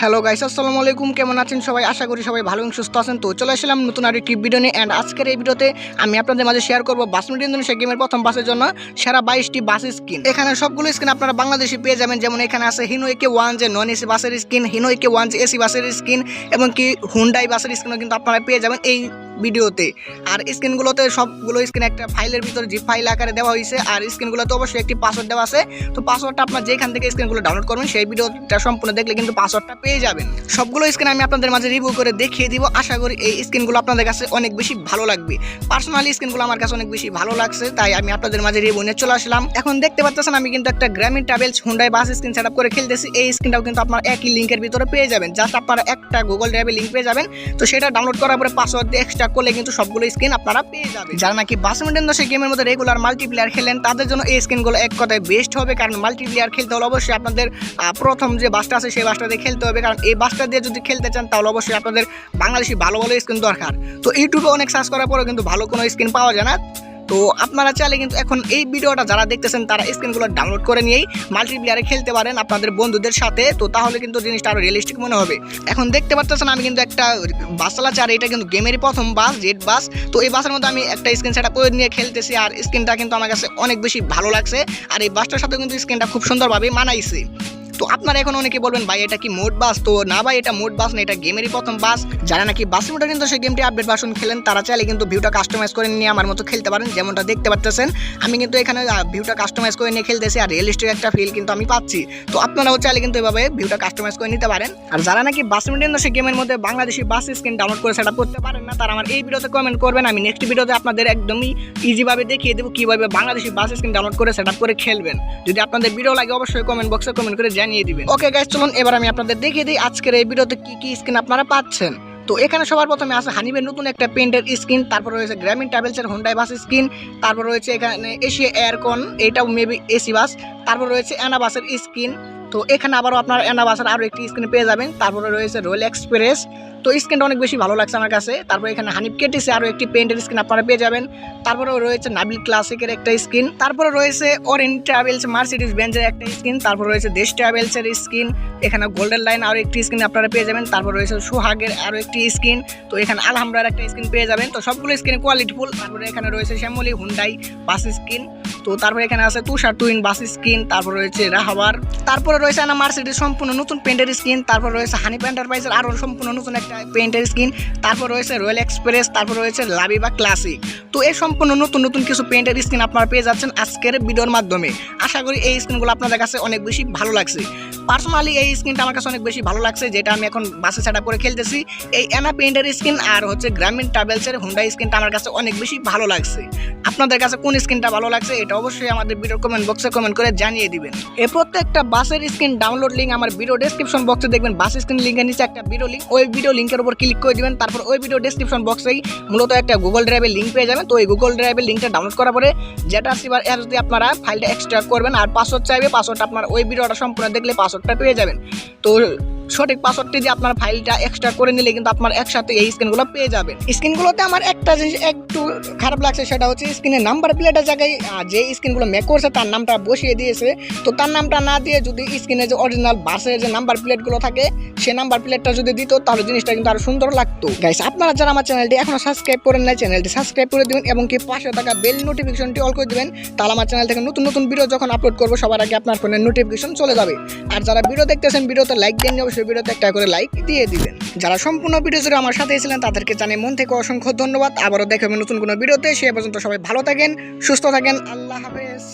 Hello guys আসসালামু আলাইকুম। কেমন আছেন সবাই? আশা করি সবাই ভালো এবং সুস্থ আছেন। তো চলে আসলাম নতুন আর একটি ভিডিও নিয়ে। অ্যান্ড আজকের এই ভিডিওতে আমি আপনাদের মাঝে শেয়ার করব বাসমতি সে গেমের প্রথম বাসের জন্য সেরা বাইশটি বাস স্কিন এখানে সবগুলো স্কিন আপনারা বাংলাদেশে পেয়ে যাবেন। যেমন এখানে আছে হিনো একে ওয়ান যে নন এসি বাসের স্কিন হিনো একে ওয়ান যে এসি বাসের স্কিন এবং কি হুন্ডাই বাসের স্কিনও কিন্তু আপনারা পেয়ে যাবেন। এই ভিডিওতে। আর স্ক্রিনগুলোতে সবগুলো স্ক্রিন একটা ফাইলের ভিতরে জিপ ফাইল আকারে দেওয়া হয়েছে, আর স্ক্রিনগুলোতে অবশ্যই একটি পাসওয়ার্ড দেওয়া আছে। তো পাসওয়ার্ডটা আপনার যেখান থেকে স্ক্রিনগুলো ডাউনলোড করবেন, সেই ভিডিওটা সম্পূর্ণ দেখলে কিন্তু পাসওয়ার্ডটা পেয়ে যাবেন। সবগুলো স্ক্রিন আমি আপনাদের মাঝে রিভিউ করে দেখিয়ে দিব। আশা করি এই স্ক্রিনগুলো আপনাদের কাছে অনেক বেশি ভালো লাগবে। পার্সোনালি স্ক্রিনগুলো আমার কাছে অনেক বেশি ভালো লাগছে, তাই আমি আপনাদের মাঝে রিভিউ নিয়ে চলে আসলাম। এখন দেখতে পাচ্ছেন আমি কিন্তু একটা Grameen travels Hyundai bus screen set করে খেলতেছি। এই স্ক্রিনটাও কিন্তু আপনার একই লিঙ্কের ভিতরে পেয়ে যাবেন। জাস্ট আপনারা একটা গুগল ড্রাইভে লিঙ্ক পেয়ে যাবেন। তো সেটা ডাউনলোড করার পরে পাসওয়ার্ড দিয়ে এক্সট্রা করলে কিন্তু সবগুলো স্কিন আপনারা পেয়ে যাবেন। যারা নাকি বাসমিন্টন দশে গেমের মধ্যে রেগুলার মাল্টিপ্লেয়ার খেলেন, তাদের জন্য এই স্ক্রিনগুলো এক কথায় বেস্ট হবে, কারণ মাল্টিপ্লেয়ার খেলতে হলে অবশ্যই আপনাদের প্রথম যে বাসটা আছে সেই বাসটা দিয়ে খেলতে হবে। কারণ এই বাসটা দিয়ে যদি খেলতে চান, তাহলে অবশ্যই আপনাদের বাংলাদেশি ভালো ভালো স্ক্রিন দরকার। তো ইউটিউবে অনেক সার্চ করার পরেও কিন্তু ভালো কোনো স্ক্রিন পাওয়া যায় না। তো আপনারা চাইলে কিন্তু এখন এই ভিডিওটা যারা দেখতেছেন, তারা স্ক্রিনগুলো ডাউনলোড করে নিয়েই মাল্টিপ্লেয়ারে খেলতে পারেন আপনাদের বন্ধুদের সাথে। তো তাহলে কিন্তু জিনিসটা আরও রিয়েলিস্টিক মনে হবে। এখন দেখতে পাচ্ছেন আমি কিন্তু একটা বাস চালাচ্ছি আর এটা কিন্তু গেমেরই প্রথম বাস জেড বাস। তো এই বাসের মধ্যে আমি একটা স্ক্রিন সেট করে নিয়ে খেলতেছি আর স্ক্রিনটা কিন্তু আমার কাছে অনেক বেশি ভালো লাগছে। আর এই বাসটার সাথে কিন্তু স্ক্রিনটা খুব সুন্দরভাবে মানাইছে। তো আপনারা এখন অনেকে বলবেন, ভাই, এটা কি মোড বাস? তো না, ভাই, এটা মোড বাস না, এটা গেমেরই প্রথম বাস। যারা নাকি বাস মোটর কিন্তু সেই গেমটি আপডেট ভার্সন খেলেন, তারা চাইলে কিন্তু ভিউটা কাস্টমাইজ করে নিয়ে আমার মতো খেলতে পারেন, যেমনটা দেখতে পাচ্ছেন আমি কিন্তু এখানে ভিউটা কাস্টমাইজ করে নিয়ে খেলতেছি, আর রিয়েলিস্টিক একটা ফিল কিন্তু আমি পাচ্ছি। তো আপনারাও চাইলে কিন্তু এভাবে ভিউটা কাস্টমাইজ করে নিতে পারেন। আর যারা নাকি বাস মোটর সেই গেমের মধ্যে বাংলাদেশি বাস স্ক্রিন ডাউনলোড করে সেটা করতে পারেন না, তারা আমার এই ভিডিওতে কমেন্ট করবেন। আমি নেক্সট ভিডিওতে আপনাদের একদমই ইজিভাবে দেখিয়ে দেবো কীভাবে বাংলাদেশি বাস স্ক্রিন ডাউনলোড করে সেট করে খেলবেন। যদি আপনাদের ভিডিও লাগে, অবশ্যই কমেন্ট বক্সে কমেন্ট করে জানিয়ে দিবেন। ওকে গাইস চলুন, এবার আমি আপনাদের দেখিয়ে দিই আজকের এই ভিডিওতে কি কি স্ক্রিন আপনারা পাচ্ছেন। তো এখানে সবার প্রথমে আছে হানিবের নতুন একটা পেন্টের স্ক্রিন তারপর রয়েছে গ্রামীণ ট্রাভেলসের হোন্ডাই বাস স্ক্রিন তারপর রয়েছে এখানে এশিয়া এয়ারকন এটাও মেবি এসি বাস তারপর রয়েছে অ্যানাবাসের স্কিন তো এখানে আবারও আপনার অ্যানাবাসের আরও একটি স্ক্রিন পেয়ে যাবেন, তারপরে রয়েছে রয়েল এক্সপ্রেস তো স্ক্রিনটা অনেক বেশি ভালো লাগছে আমার কাছে। তারপর এখানে হানিপ কেটিসে আরও একটি পেন্টের স্ক্রিন আপনারা পেয়ে যাবেন। তারপরেও রয়েছে নাবিল ক্লাসিকের একটা স্কিন তারপরে রয়েছে অরেন ট্রাভেলস মার্সিডিস বেঞ্জের একটা স্কিন তারপর রয়েছে দেশ ট্রাভেলসের স্কিন এখানে গোল্ডেন লাইন আরও একটি স্ক্রিন আপনারা পেয়ে যাবেন। তারপর রয়েছে সুহাগের আরও একটি স্কিন তো এখানে আলহামরার একটা স্কিন পেয়ে যাবেন। তো সবগুলো স্কিন কোয়ালিটিফুল তারপরে এখানে রয়েছে শ্যামলি হুন্ডাই বাস স্ক্রিন তো তারপরে এখানে আছে তুষার টুইন বাস স্কিন তারপর রয়েছে রাহাবার তারপরে রয়েছে না মার্সিডিস সম্পূর্ণ নতুন পেন্টের স্ক্রিন তারপর রয়েছে হানি এন্টারপ্রাইজের আরও সম্পূর্ণ নতুন একটা পেন্টের স্কিন তারপর রয়েছে রয়্যাল এক্সপ্রেস তারপর রয়েছে লাবিবা ক্লাসিক তো এই সম্পূর্ণ নতুন নতুন কিছু পেন্টের স্কিন আপনারা পেয়ে যাচ্ছেন আজকের ভিডিওর মাধ্যমে। আশা করি এই স্কিনগুলো আপনাদের কাছে অনেক বেশি ভালো লাগছে। পার্সোনালি এই স্কিনটা আমার কাছে অনেক বেশি ভালো লাগছে, যেটা আমি এখন বাসে সেট করে খেলতেছি। এই অ্যানা পেন্টের স্কিন আর হচ্ছে গ্রামীণ ট্রাভেলসের হুন্ডাই স্কিনটা আমার কাছে অনেক বেশি ভালো লাগছে। আপনাদের কাছে কোন স্কিনটা ভালো লাগছে, এটা অবশ্যই আমাদের ভিডিও কমেন্ট বক্সে কমেন্ট করে জানিয়ে দিবেন। এই প্রত্যেকটা বাসের স্ক্রিন ডাউনলোড লিঙ্ক আমার ভিডিও ডেসক্রিপশন বক্সে দেখবেন। বাস স্ক্রিন লিঙ্কের নিচে একটা ভিডিও লিঙ্ক ওই ভিডিও লিঙ্কের উপর ক্লিক করে দেবেন, তারপর ওই ভিডিও ডিসক্রিপশন বক্সেই মূলত একটা গুগল ড্রাইভের লিঙ্ক পেয়ে যাবেন। তো ওই গুগল ড্রাইভের লিঙ্কটা ডাউনলোড করার পরে যেটা সিবার অ্যাপস দিয়ে আপনারা ফাইলটা এক্সট্রাক্ট করবেন আর পাসওয়ার্ড চাইবে পাসওয়ার্ডটা আপনার ওই ভিডিওটা সম্পূর্ণ দেখলে পাসওয়ার্ডটা পেয়ে যাবেন। তো সঠিক পাসওয়ার্ডটি দিয়ে আপনার ফাইলটা এক্সট্রা করে নিলে কিন্তু আপনার একসাথে এই স্ক্রিনগুলো পেয়ে যাবেন। স্ক্রিনগুলোতে আমার একটা জিনিস একটু খারাপ লাগছে, সেটা হচ্ছে স্ক্রিনের নাম্বার প্লেটের জায়গায় যে স্ক্রিনগুলো মেক করছে তার নামটা বসিয়ে দিয়েছে। তো তার নামটা না দিয়ে যদি স্ক্রিনে যে অরিজিনাল বাসের যে নাম্বার প্লেটগুলো থাকে, সে নাম্বার প্লেটটা যদি দিত, তাহলে জিনিসটা কিন্তু আরও সুন্দর লাগতো। গাইস আপনারা যারা আমার চ্যানেলটি এখনও সাবস্ক্রাইব করেন নাই চ্যানেলটি সাবস্ক্রাইব করে দিবেন এবং কি পাশে থাকা বেল নোটিফিকেশনটি অল করে দিবেন, তাহলে আমার চ্যানেল থেকে নতুন নতুন ভিডিও যখন আপলোড করব, সবার আগে আপনার ফোনে নোটিফিকেশন চলে যাবে। আর যারা ভিডিও দেখতেছেন ভিডিওতে লাইক দেন অবশ্যই ভিডিওতে একটা করে লাইক দিয়ে দিবেন। যারা সম্পূর্ণ ভিডিও জুড়ে আমার সাথে ছিলেন, তাদেরকে জানিয়ে মন থেকে অসংখ্য ধন্যবাদ। আবারও দেখাবেন নতুন কোনো ভিডিওতে। সে পর্যন্ত সবাই ভালো থাকেন, সুস্থ থাকেন। আল্লাহ হাফেজ।